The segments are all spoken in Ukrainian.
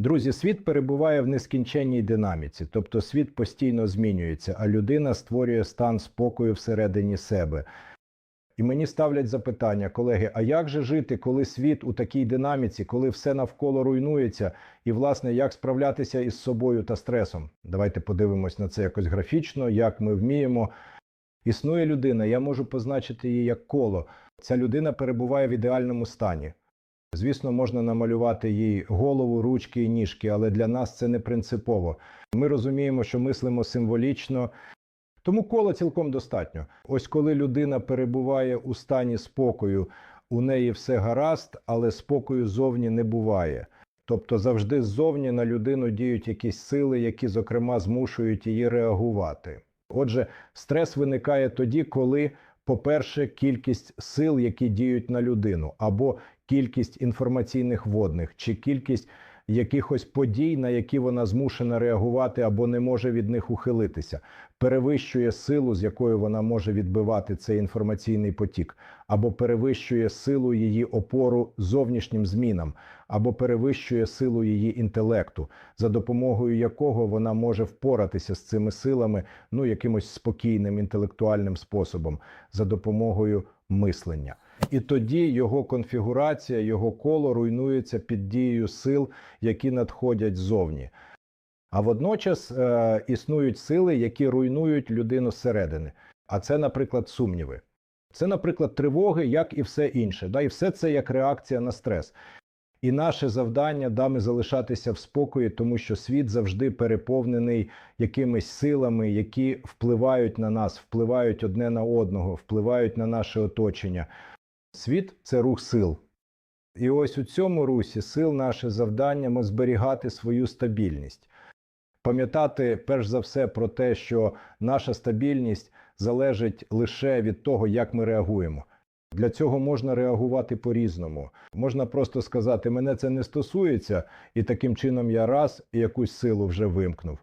Друзі, світ перебуває в нескінченній динаміці, тобто світ постійно змінюється, а людина створює стан спокою всередині себе. І мені ставлять запитання, колеги: а як же жити, коли світ у такій динаміці, коли все навколо руйнується, і власне як справлятися із собою та стресом? Давайте подивимось на це якось графічно, як ми вміємо. Існує людина, я можу позначити її як коло. Ця людина перебуває в ідеальному стані. Звісно, можна намалювати їй голову, ручки і ніжки, але для нас це не принципово. Ми розуміємо, що мислимо символічно, тому кола цілком достатньо. Ось коли людина перебуває у стані спокою, у неї все гаразд, але спокою зовні не буває. Тобто завжди ззовні на людину діють якісь сили, які, зокрема, змушують її реагувати. Отже, стрес виникає тоді, коли, по-перше, кількість сил, які діють на людину, або кількість інформаційних водних, чи кількість якихось подій, на які вона змушена реагувати або не може від них ухилитися, перевищує силу, з якою вона може відбивати цей інформаційний потік, або перевищує силу її опору зовнішнім змінам, або перевищує силу її інтелекту, за допомогою якого вона може впоратися з цими силами ну якимось спокійним інтелектуальним способом, за допомогою мислення. І тоді його конфігурація, його коло руйнується під дією сил, які надходять ззовні. А водночас е, існують сили, які руйнують людину зсередини. А це, наприклад, сумніви. Це, наприклад, тривоги, як і все інше. Да? І все це як реакція на стрес. І наше завдання дами залишатися в спокої, тому що світ завжди переповнений якимись силами, які впливають на нас, впливають одне на одного, впливають на наше оточення. Світ це рух сил. І ось у цьому русі сил наше завдання зберігати свою стабільність, пам'ятати перш за все про те, що наша стабільність залежить лише від того, як ми реагуємо. Для цього можна реагувати по-різному. Можна просто сказати, мене це не стосується, і таким чином я раз якусь силу вже вимкнув.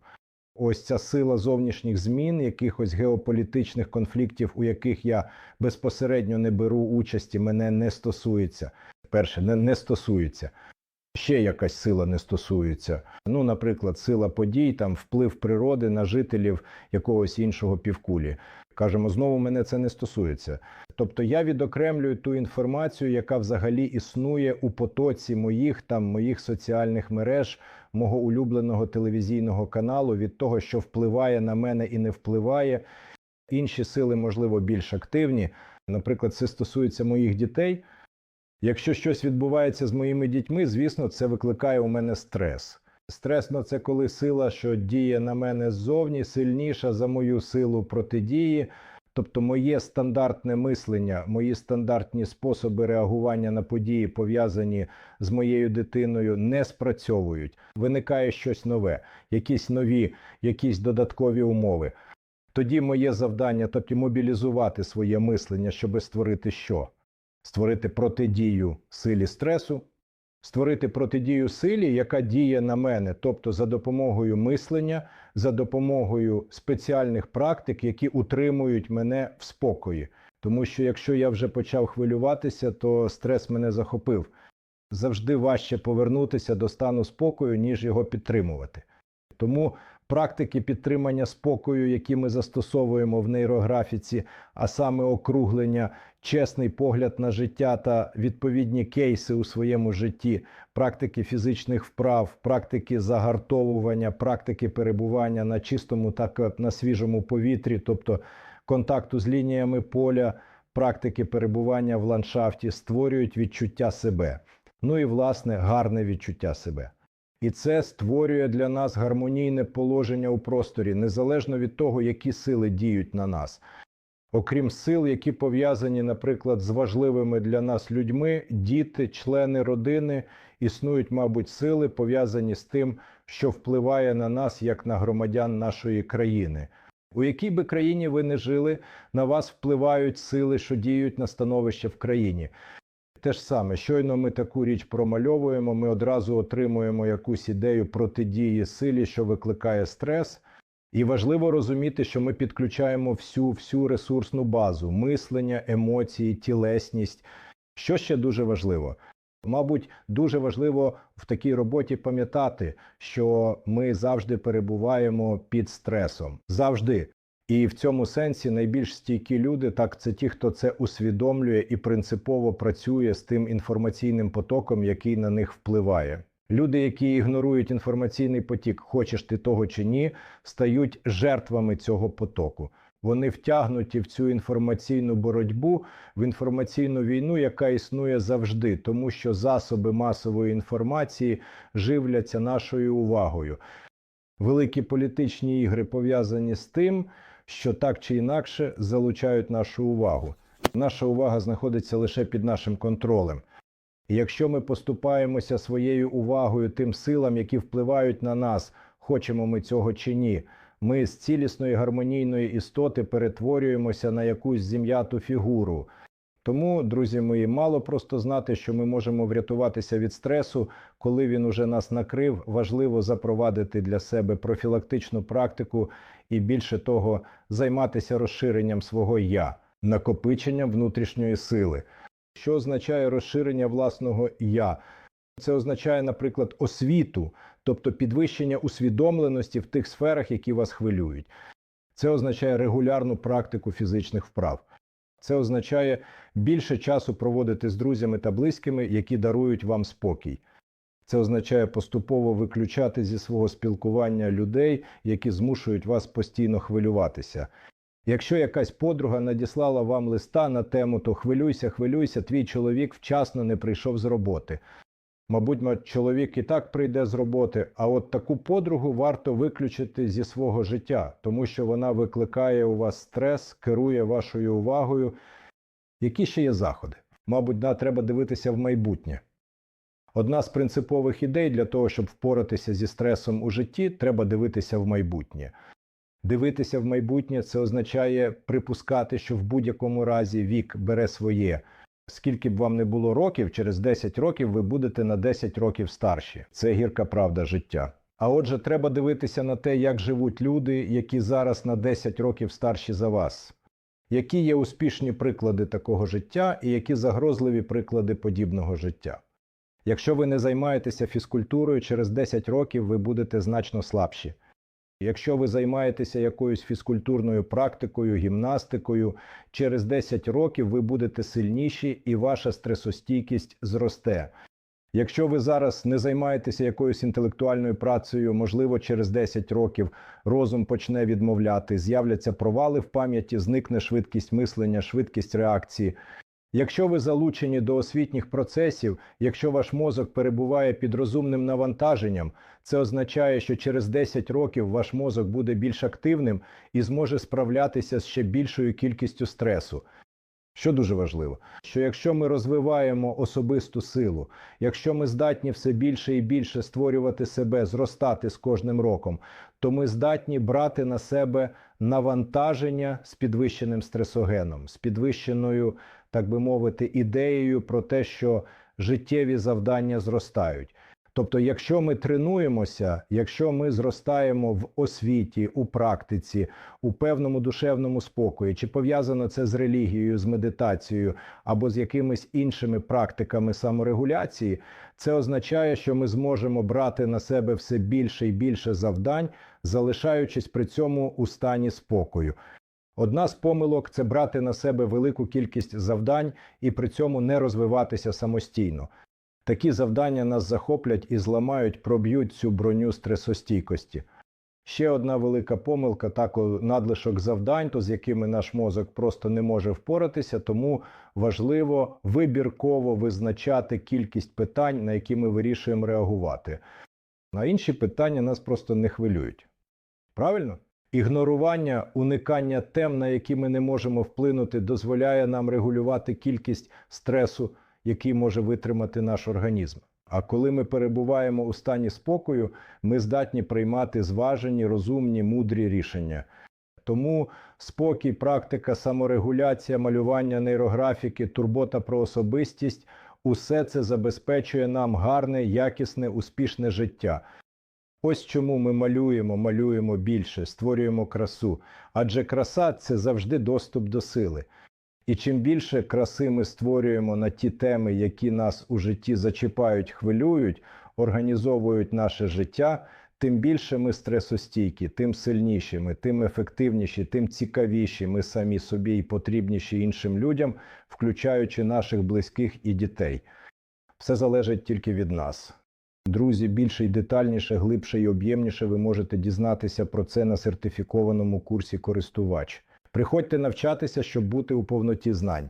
Ось ця сила зовнішніх змін, якихось геополітичних конфліктів, у яких я безпосередньо не беру участі, мене не стосується. Перше, не, не стосується. Ще якась сила не стосується. Ну, наприклад, сила подій, там вплив природи на жителів якогось іншого півкулі. Кажемо, знову мене це не стосується. Тобто я відокремлюю ту інформацію, яка взагалі існує у потоці моїх там моїх соціальних мереж, мого улюбленого телевізійного каналу від того, що впливає на мене і не впливає. Інші сили, можливо, більш активні. Наприклад, це стосується моїх дітей. Якщо щось відбувається з моїми дітьми, звісно, це викликає у мене стрес. Стресно це коли сила, що діє на мене ззовні, сильніша за мою силу протидії. Тобто, моє стандартне мислення, мої стандартні способи реагування на події, пов'язані з моєю дитиною, не спрацьовують. Виникає щось нове, якісь нові, якісь додаткові умови. Тоді моє завдання, тобто мобілізувати своє мислення, щоб створити що? Створити протидію силі стресу, створити протидію силі, яка діє на мене, тобто за допомогою мислення, за допомогою спеціальних практик, які утримують мене в спокої. Тому що якщо я вже почав хвилюватися, то стрес мене захопив. Завжди важче повернутися до стану спокою, ніж його підтримувати. Тому практики підтримання спокою, які ми застосовуємо в нейрографіці, а саме округлення, чесний погляд на життя та відповідні кейси у своєму житті, практики фізичних вправ, практики загартовування, практики перебування на чистому та на свіжому повітрі, тобто контакту з лініями поля, практики перебування в ландшафті, створюють відчуття себе. Ну і власне гарне відчуття себе. І це створює для нас гармонійне положення у просторі, незалежно від того, які сили діють на нас. Окрім сил, які пов'язані, наприклад, з важливими для нас людьми, діти, члени родини, існують, мабуть, сили, пов'язані з тим, що впливає на нас як на громадян нашої країни. У якій би країні ви не жили, на вас впливають сили, що діють на становище в країні. Те ж саме, щойно ми таку річ промальовуємо, ми одразу отримуємо якусь ідею протидії силі, що викликає стрес. І важливо розуміти, що ми підключаємо всю всю ресурсну базу мислення, емоції, тілесність. Що ще дуже важливо? Мабуть, дуже важливо в такій роботі пам'ятати, що ми завжди перебуваємо під стресом. Завжди. І в цьому сенсі найбільш стійкі люди так це ті, хто це усвідомлює і принципово працює з тим інформаційним потоком, який на них впливає. Люди, які ігнорують інформаційний потік, хочеш ти того чи ні, стають жертвами цього потоку. Вони втягнуті в цю інформаційну боротьбу, в інформаційну війну, яка існує завжди, тому що засоби масової інформації живляться нашою увагою. Великі політичні ігри пов'язані з тим, що так чи інакше залучають нашу увагу. Наша увага знаходиться лише під нашим контролем. І якщо ми поступаємося своєю увагою тим силам, які впливають на нас, хочемо ми цього чи ні, ми з цілісної гармонійної істоти перетворюємося на якусь зім'яту фігуру. Тому, друзі мої, мало просто знати, що ми можемо врятуватися від стресу, коли він уже нас накрив. Важливо запровадити для себе профілактичну практику і більше того, займатися розширенням свого я, накопиченням внутрішньої сили. Що означає розширення власного я? Це означає, наприклад, освіту, тобто підвищення усвідомленості в тих сферах, які вас хвилюють. Це означає регулярну практику фізичних вправ. Це означає більше часу проводити з друзями та близькими, які дарують вам спокій. Це означає поступово виключати зі свого спілкування людей, які змушують вас постійно хвилюватися. Якщо якась подруга надіслала вам листа на тему, то хвилюйся, хвилюйся, твій чоловік вчасно не прийшов з роботи. Мабуть, чоловік і так прийде з роботи, а от таку подругу варто виключити зі свого життя, тому що вона викликає у вас стрес, керує вашою увагою. Які ще є заходи? Мабуть, да, треба дивитися в майбутнє. Одна з принципових ідей для того, щоб впоратися зі стресом у житті, треба дивитися в майбутнє. Дивитися в майбутнє це означає припускати, що в будь-якому разі вік бере своє. Скільки б вам не було років, через 10 років ви будете на 10 років старші. Це гірка правда життя. А отже, треба дивитися на те, як живуть люди, які зараз на 10 років старші за вас. Які є успішні приклади такого життя і які загрозливі приклади подібного життя. Якщо ви не займаєтеся фізкультурою, через 10 років ви будете значно слабші. Якщо ви займаєтеся якоюсь фізкультурною практикою, гімнастикою, через 10 років ви будете сильніші і ваша стресостійкість зросте. Якщо ви зараз не займаєтеся якоюсь інтелектуальною працею, можливо, через 10 років розум почне відмовляти, з'являться провали в пам'яті, зникне швидкість мислення, швидкість реакції. Якщо ви залучені до освітніх процесів, якщо ваш мозок перебуває під розумним навантаженням, це означає, що через 10 років ваш мозок буде більш активним і зможе справлятися з ще більшою кількістю стресу. Що дуже важливо, що якщо ми розвиваємо особисту силу, якщо ми здатні все більше і більше створювати себе, зростати з кожним роком, то ми здатні брати на себе навантаження з підвищеним стресогеном, з підвищеною, так би мовити, ідеєю про те, що життєві завдання зростають. Тобто, якщо ми тренуємося, якщо ми зростаємо в освіті, у практиці, у певному душевному спокої, чи пов'язано це з релігією, з медитацією або з якимись іншими практиками саморегуляції, це означає, що ми зможемо брати на себе все більше і більше завдань, залишаючись при цьому у стані спокою. Одна з помилок це брати на себе велику кількість завдань і при цьому не розвиватися самостійно. Такі завдання нас захоплять і зламають, проб'ють цю броню стресостійкості. Ще одна велика помилка тако надлишок завдань, то з якими наш мозок просто не може впоратися, тому важливо вибірково визначати кількість питань, на які ми вирішуємо реагувати. На інші питання нас просто не хвилюють. Правильно? Ігнорування, уникання тем, на які ми не можемо вплинути, дозволяє нам регулювати кількість стресу який може витримати наш організм. А коли ми перебуваємо у стані спокою, ми здатні приймати зважені, розумні, мудрі рішення. Тому спокій, практика, саморегуляція, малювання нейрографіки, турбота про особистість усе це забезпечує нам гарне, якісне, успішне життя. Ось чому ми малюємо, малюємо більше, створюємо красу. Адже краса це завжди доступ до сили. І чим більше краси ми створюємо на ті теми, які нас у житті зачіпають, хвилюють, організовують наше життя, тим більше ми стресостійкі, тим сильніші ми, тим ефективніші, тим цікавіші ми самі собі і потрібніші іншим людям, включаючи наших близьких і дітей. Все залежить тільки від нас. Друзі, більше і детальніше, глибше і об'ємніше ви можете дізнатися про це на сертифікованому курсі користувач. Приходьте навчатися, щоб бути у повноті знань.